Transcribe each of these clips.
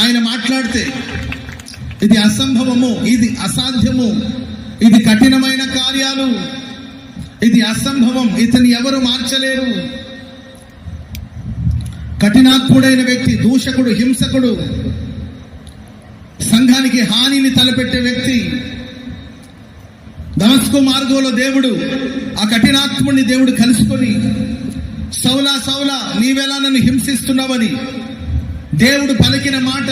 ఆయన మాట్లాడితే ఇది అసంభవము ఇది అసాధ్యము ఇది కఠినమైన కార్యాలు ఇది అసంభవం ఇతని ఎవరు మార్చలేరు. కఠినాత్ముడైన వ్యక్తి దూషకుడు హింసకుడు సంఘానికి హానిని తలపెట్టే వ్యక్తి దమస్కు మార్గంలో దేవుడు ఆ కఠినాత్ముడిని దేవుడు కలుసుకొని సౌలా సౌలా నీవెలా నన్ను హింసిస్తున్నావని? దేవుడు పలికిన మాట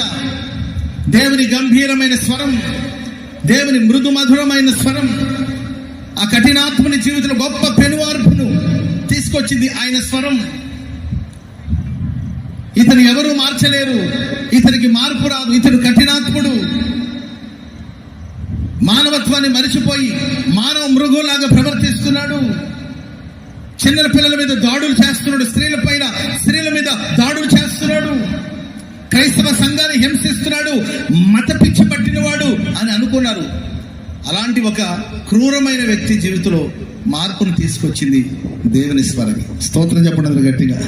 దేవుని గంభీరమైన స్వరం దేవుని మృదు మధురమైన స్వరం ఆ కఠినాత్ముని జీవితంలో గొప్ప పెనువార్పును తీసుకొచ్చింది ఆయన స్వరం. ఇతను ఎవరూ మార్చలేరు ఇతనికి మార్పు రాదు ఇతడు కఠినాత్ముడు. మానవత్వాన్ని మరిచిపోయి మానవ మృగంలాగా ప్రవర్తిస్తున్నాడు. చిన్న పిల్లల మీద దాడులు చేస్తున్నాడు. క్రైస్తవ సంఘాన్ని హింసిస్తున్నాడు మత పిచ్చి పట్టినవాడు అని అనుకున్నారు. అలాంటి ఒక క్రూరమైన వ్యక్తి జీవితంలో మార్పును తీసుకొచ్చింది దేవుని స్వరం స్తోత్రం చెప్పడం గట్టిగా.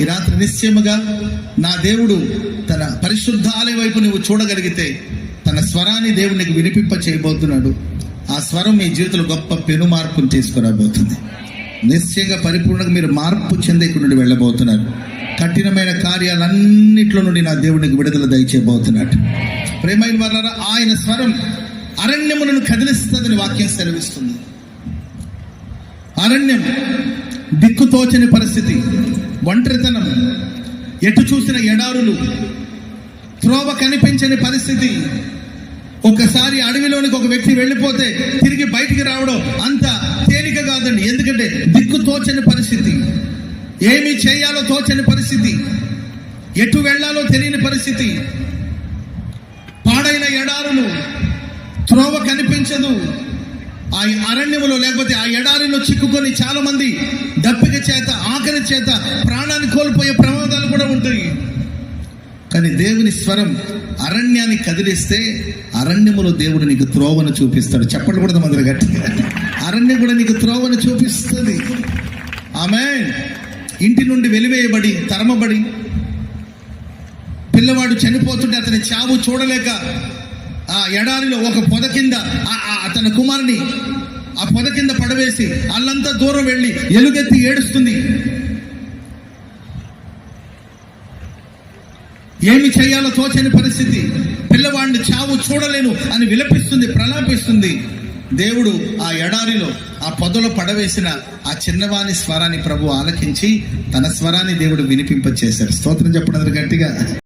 ఈ రాత్రి నిశ్చయముగా నా దేవుడు తన పరిశుద్ధ ఆలయ వైపు నువ్వు చూడగలిగితే తన స్వరాన్ని దేవుడు నీకు వినిపింప చేయబోతున్నాడు. ఆ స్వరం మీ జీవితంలో గొప్ప పెను మార్పును తీసుకురాబోతుంది. నిశ్చయంగా పరిపూర్ణంగా మీరు మార్పు చెంది ఇక్కడ నుండి వెళ్ళబోతున్నారు. కఠినమైన కార్యాలన్నింటిలో నుండి నా దేవుడికి విడుదల దయచేయబోతున్నాడు. ప్రేమైన వాళ్ళ ఆయన స్వరం అరణ్యములను కదిలిస్తుందని వాక్యం సెలవిస్తుంది. అరణ్యం దిక్కుతోచని పరిస్థితి ఒంటరితనం ఎటు చూసిన ఎడారులు త్రోవ కనిపించని పరిస్థితి. ఒకసారి అడవిలోనికి ఒక వ్యక్తి వెళ్ళిపోతే తిరిగి బయటికి రావడం అంత తేలిక కాదండి. ఎందుకంటే దిక్కు తోచని పరిస్థితి. ఏమి చేయాలో తోచని పరిస్థితి. ఎటు వెళ్ళాలో తెలియని పరిస్థితి. పాడైన ఎడారులు త్రోవ కనిపించదు. ఆ అరణ్యములో లేకపోతే ఆ ఎడారిలో చిక్కుకొని చాలా మంది దప్పిక చేత ఆకలి చేత ప్రాణాన్ని కోల్పోయే ప్రమాదాలు కూడా ఉంటాయి. కానీ దేవుని స్వరం అరణ్యాన్ని కదిలిస్తే అరణ్యములో దేవుడు నీకు త్రోవను చూపిస్తాడు. చెప్పడం కూడా మంది గట్టిగా. అరణ్యం కూడా నీకు త్రోవను చూపిస్తుంది. ఆమె ఇంటి నుండి వెలివేయబడి తరమబడి పిల్లవాడు చనిపోతుంటే అతని చావు చూడలేక ఆ ఎడారిలో ఒక పొద కింద ఆ- ఆ తన కుమారుని ఆ పొద కింద పడవేసి అల్లంతా దూరం వెళ్ళి ఎలుగెత్తి ఏడుస్తుంది. ఏమి చేయాలో తోచని పరిస్థితి. పిల్లవాడిని చావు చూడలేను అని విలపిస్తుంది ప్రలాపిస్తుంది. దేవుడు ఆ ఎడారిలో ఆ పొదలో పడవేసిన ఆ చిన్నవాని స్వరాన్ని ప్రభు ఆలకించి తన స్వరాన్ని దేవుడు వినిపింపచేశారు స్తోత్రం చెప్పడం గట్టిగా.